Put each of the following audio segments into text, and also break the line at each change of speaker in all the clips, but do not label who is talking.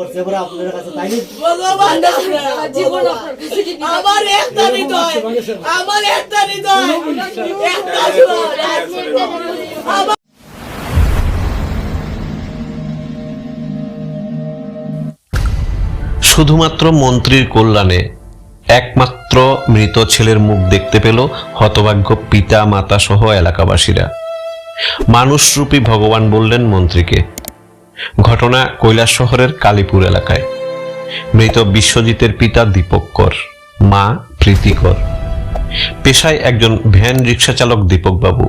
করছে বলে আপনাদের কাছে তাই
ভগবান জীবন আমার একটা হৃদয় আমার একটা হৃদয় একটা জোয়ার
শুধুমাত্র মন্ত্রীর কল্যাণে একমাত্র মৃত ছেলের মুখ দেখতে পেল হতভাগ্য পিতা মাতা সহ এলাকাবাসীরা মানুষরূপী ভগবান বললেন মন্ত্রীকে ঘটনা কৈলাস শহরের কালীপুর এলাকায়। মৃত বিশ্বজিতের পিতা দীপক কর মা প্রীতিকর। পেশায় একজন ভ্যান রিক্সা চালক দীপক বাবু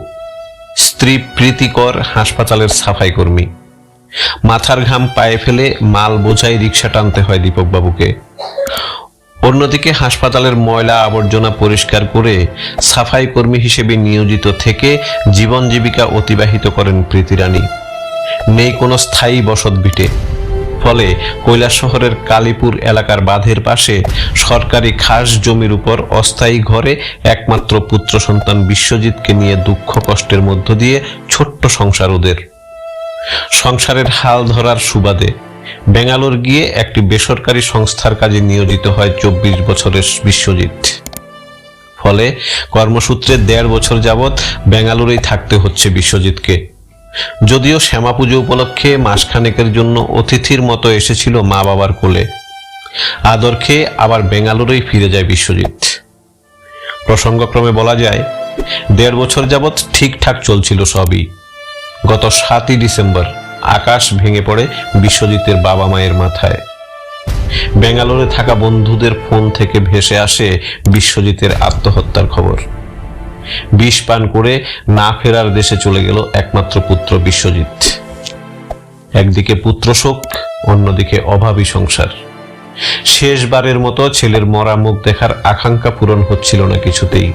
স্ত্রী প্রীতিকর হাসপাতালের সাফাই কর্মী মাথার ঘাম পায়ে ফেলে মাল বোঝাই রিক্সা টানতে হয় দীপকবাবুকে। অন্যদিকে হাসপাতালের ময়লা আবর্জনা পরিষ্কার করে সাফাই কর্মী হিসেবে নিয়োজিত থেকে জীবন জীবিকা অতিবাহিত করেন প্রীতিরানী। নেই কোনো স্থায়ী বসত ভিটে ফলে কৈলাস শহরের কালীপুর এলাকার বাঁধের পাশে সরকারি খাস জমির উপর অস্থায়ী ঘরে একমাত্র পুত্র সন্তান বিশ্বজিৎকে নিয়ে দুঃখ কষ্টের মধ্য দিয়ে ছোট্ট সংসার ওদের। সংসারের হাল ধরার সুবাদে বেঙ্গালোর গিয়ে একটি বেসরকারি সংস্থার কাজে নিয়োজিত হয় চব্বিশ বছরের বিশ্বজিৎ। ফলে কর্মসূত্রে দেড় বছর যাবৎ বেঙ্গালুরেই থাকতে হচ্ছে বিশ্বজিৎকে। যদিও শ্যামা পুজো উপলক্ষে মাসখানেকের জন্য অতিথির মতো এসেছিল মা বাবার কোলে। আদর খেয়ে আবার বেঙ্গালুরেই ফিরে যায় বিশ্বজিৎ। প্রসঙ্গক্রমে বলা যায়, দেড় বছর যাবৎ ঠিকঠাক চলছিল সবই। গত সাতই ডিসেম্বর আকাশ ভেঙে পড়ে বিশ্বজিতের বাবা মায়ের মাথায়। বেঙ্গালোরে থাকা বন্ধুদের ফোন থেকে ভেসে আসে বিশ্বজিতের আত্মহত্যার খবর। বিষ পান করে না ফেরার দেশে চলে গেল একমাত্র পুত্র বিশ্বজিৎ। একদিকে পুত্র শোক, অন্যদিকে অভাবী সংসার। শেষবারের মতো ছেলের মরা মুখ দেখার আকাঙ্ক্ষা পূরণ হচ্ছিল না কিছুতেই।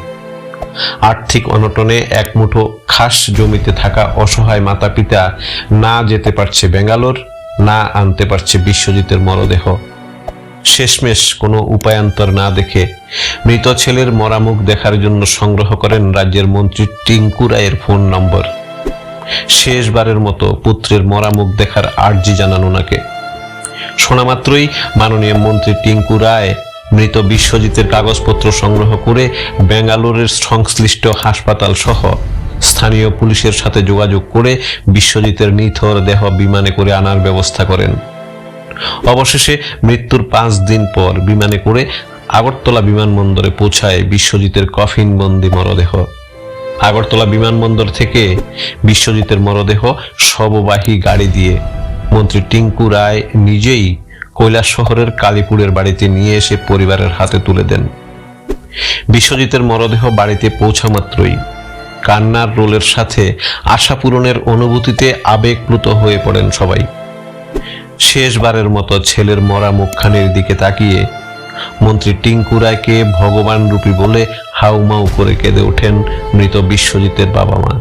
আর্থিক অনটনে এক মুঠো খাস জমিতে থাকা অসহায় মাতা পিতা না যেতে পারছে বেঙ্গালোর না আনতে পারছে বিশ্বজিতের মরদেহ। শেষমেশ কোনো উপায়ান্তর না দেখে মৃত ছেলের মরামুখ দেখার জন্য সংগ্রহ করেন রাজ্যের মন্ত্রী টিঙ্কু রায়ের ফোন নম্বর। শেষবারের মতো পুত্রের মরামুখ দেখার আর্জি জানান ওনাকে। শোনামাত্রই মাননীয় মন্ত্রী টিঙ্কু রায় মৃত বিশ্বজিতের কাগজপত্র সংগ্রহ করে বেঙ্গালোরের সংশ্লিষ্ট হাসপাতাল সহ স্থানীয় পুলিশের সাথে যোগাযোগ করে বিশ্বজিতের নিথর দেহ বিমানে করে আনার ব্যবস্থা করেন। অবশেষে মৃত্যুর পাঁচ দিন পর বিমানে করে আগরতলা বিমানবন্দরে পৌঁছায় বিশ্বজিতের কফিনবন্দি মরদেহ। আগরতলা বিমানবন্দর থেকে বিশ্বজিতের মরদেহ শববাহী গাড়ি দিয়ে মন্ত্রী টিঙ্কু রায় নিজেই কৈলাস শহরের কালীপুরের বাড়িতে নিয়ে এসে পরিবারের হাতে তুলে দেন। বিশ্বজিতের মরদেহ বাড়িতে পৌঁছা মাত্রই কান্নার রোলের সাথে আশা পূরণের অনুভূতিতে আবেগপ্লুত হয়ে পড়েন সবাই। শেষবারের মতো ছেলের মরা মুখখানির দিকে তাকিয়ে মন্ত্রী টিঙ্কু রায়কে ভগবান রূপী বলে হাউমাউ করে কেঁদে ওঠেন মৃত বিশ্বজিতের বাবা মা।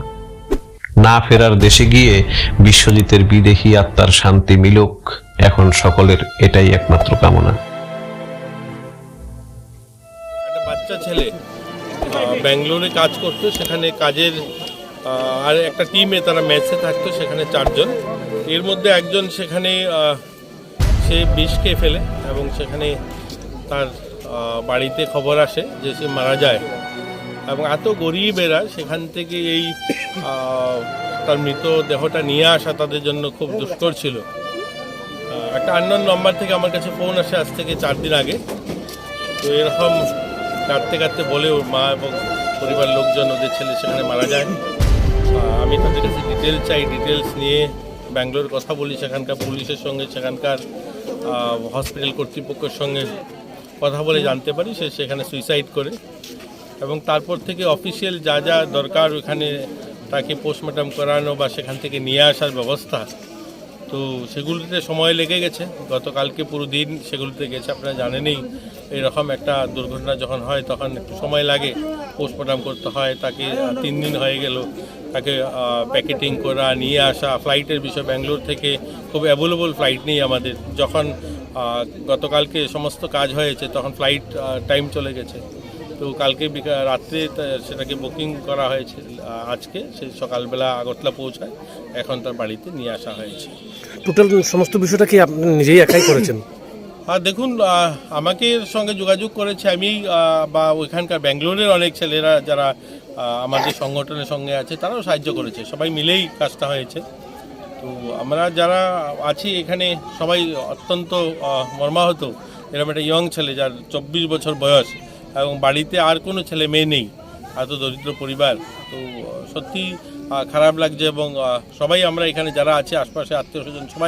না ফেরার দেশে গিয়ে বিশ্বজিতের বিদেহী আত্মার শান্তি মিলুক, এখন সকলের এটাই একমাত্র কামনা।
বাচ্চা ছেলে ব্যাঙ্গালোরে কাজ করতো, সেখানে কাজের আর একটা টিমে তারা ম্যাচে থাকতো, সেখানে চারজন। এর মধ্যে একজন সেখানে সে বিষ খেয়ে ফেলে এবং সেখানে তার বাড়িতে খবর আসে যে সে মারা যায়। এবং এত গরিব এরা, সেখান থেকে এই তার মৃত দেহটা নিয়ে আসা তাদের জন্য খুব দুষ্কর ছিল। একটা আননোন নম্বর থেকে আমার কাছে ফোন আসে আজ থেকে চার দিন আগে। তো এরকম কাঁদতে কাঁদতে বলে ওর মা এবং পরিবার লোকজন, ওদের ছেলে সেখানে মারা যায়। আমি তাদের কাছে ডিটেলস চাই ডিটেলস নিয়ে ব্যাঙ্গালোর কথা বলি, সেখানকার পুলিশের সঙ্গে, সেখানকার হসপিটাল কর্তৃপক্ষের সঙ্গে কথা বলে জানতে পারি। সে সেখানে সুইসাইড করে। এবং তারপর থেকে অফিসিয়াল যা যা দরকার ওখানে তাকে পোস্টমর্টম করানো বা সেখান থেকে নিয়ে আসার ব্যবস্থা, তো সেগুলিতে সময় লেগে গেছে। গতকালকে পুরো দিন সেগুলিতে গেছে, আপনারা জানেনই, এরকম একটা দুর্ঘটনা যখন হয় তখন একটু সময় লাগে। পোস্টমর্টম করতে হয়, তাকে তিন দিন হয়ে গেল। তাকে প্যাকেটিং করা, নিয়ে আসা ফ্লাইটের বিষয় ব্যাঙ্গালোর থেকে খুব অ্যাভেলেবল ফ্লাইট নেই আমাদের। যখন গতকালকে সমস্ত কাজ হয়েছে, তখন ফ্লাইট টাইম চলে গেছে। তো কালকে রাত্রে সেটাকে বুকিং করা হয়েছে আজকে, সেই সকালবেলা আগরতলা পৌঁছায়, এখন তার বাড়িতে নিয়ে আসা হয়েছে।
টোটাল সমস্ত বিষয়টা কি আপনি নিজেই একাই করেছেন?
দেখুন আমাকে সঙ্গে যোগাযোগ করেছে আমি বা ওইখানকার ব্যাঙ্গালোরের অনেক ছেলেরা যারা আমাদের সংগঠনের সঙ্গে আছে, তারাও সাহায্য করেছে। সবাই মিলেই কাজটা হয়েছে। তো আমরা যারা আছি এখানে, সবাই অত্যন্ত মর্মাহত। এরকম একটা ইয়ং ছেলে যার চব্বিশ বছর বয়স এবং বাড়িতে আর কোনো ছেলে মেয়ে নেই, এত দরিদ্র পরিবার। তো সত্যি খারাপ লাগছে এবং সবাই আমরা এখানে যারা আছে, আশপাশে আত্মীয় স্বজন সবাই